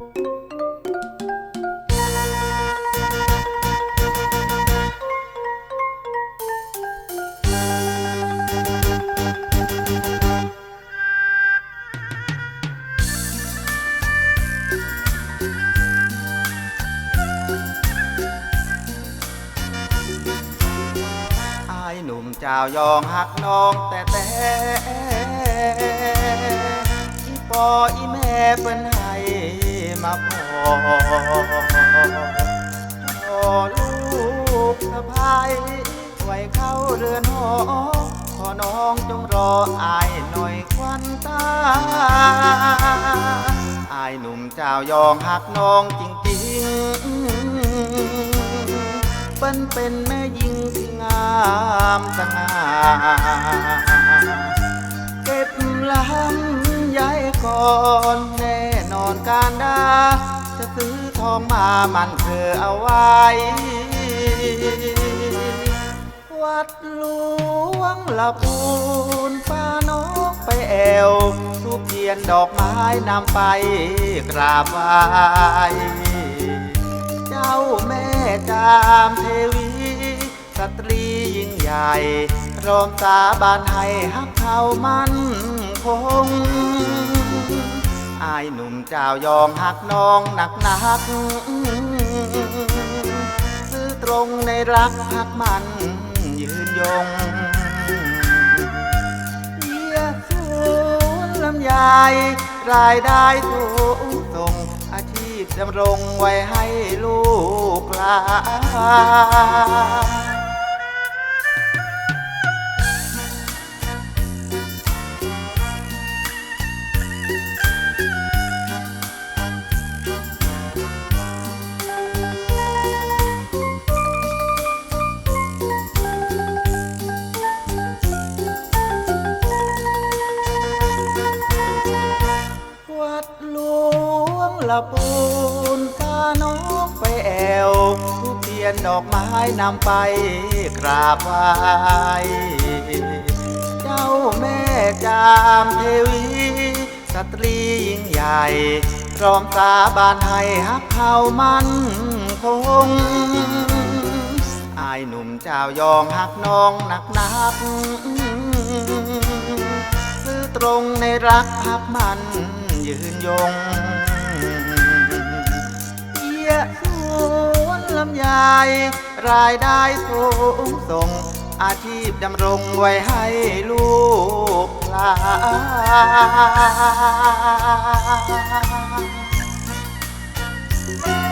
อายหนุ่มเจ้ายองหักน้องแต่แต่อีปออีแม่เปิ้นห มาพอพอลูกสะพายไว้เข้าเรือนหอขอน้องจงรออายหน่อยควันตาอายหนุ่มเจ้ายองหักน้องจริงๆเปิ้นเป็นแม่ยิงที่งามสง่าเก็บลำยายก่อนแน นการดาจะซื้อทองมามันเธอเอาไว้ วัดหลวงละปูนป้านกไปแอวทูบเทียนดอกไม้นำไปกราบไหว้เจ้าแม่จามเทวีสตรียิ่งใหญ่รอมสาบานให้ฮักเขามันคง อายหนุ่มเจ้ายองหักน้องหนักหนักซื้อตรงในรักหักมันยืนยงเยี่ยสูนลำไยรายได้สูงส่งอาชีพดำรงไว้ให้ลูกหลาน ละปูนพาน้องไปแอวทุเทียนดอกไม้นำไปกราบไหว้เจ้าแม่จามเทวี สตรียิ่งใหญ่พร้อมสาบานให้ฮักเขามันคงอายหนุ่มเจ้ายองหักน้องหนักหนักซื้อตรงในรักหักมันยืนยง วนลำไยรายได้สูงส่ง อาชีพดำรงไว้ให้ลูกหลาน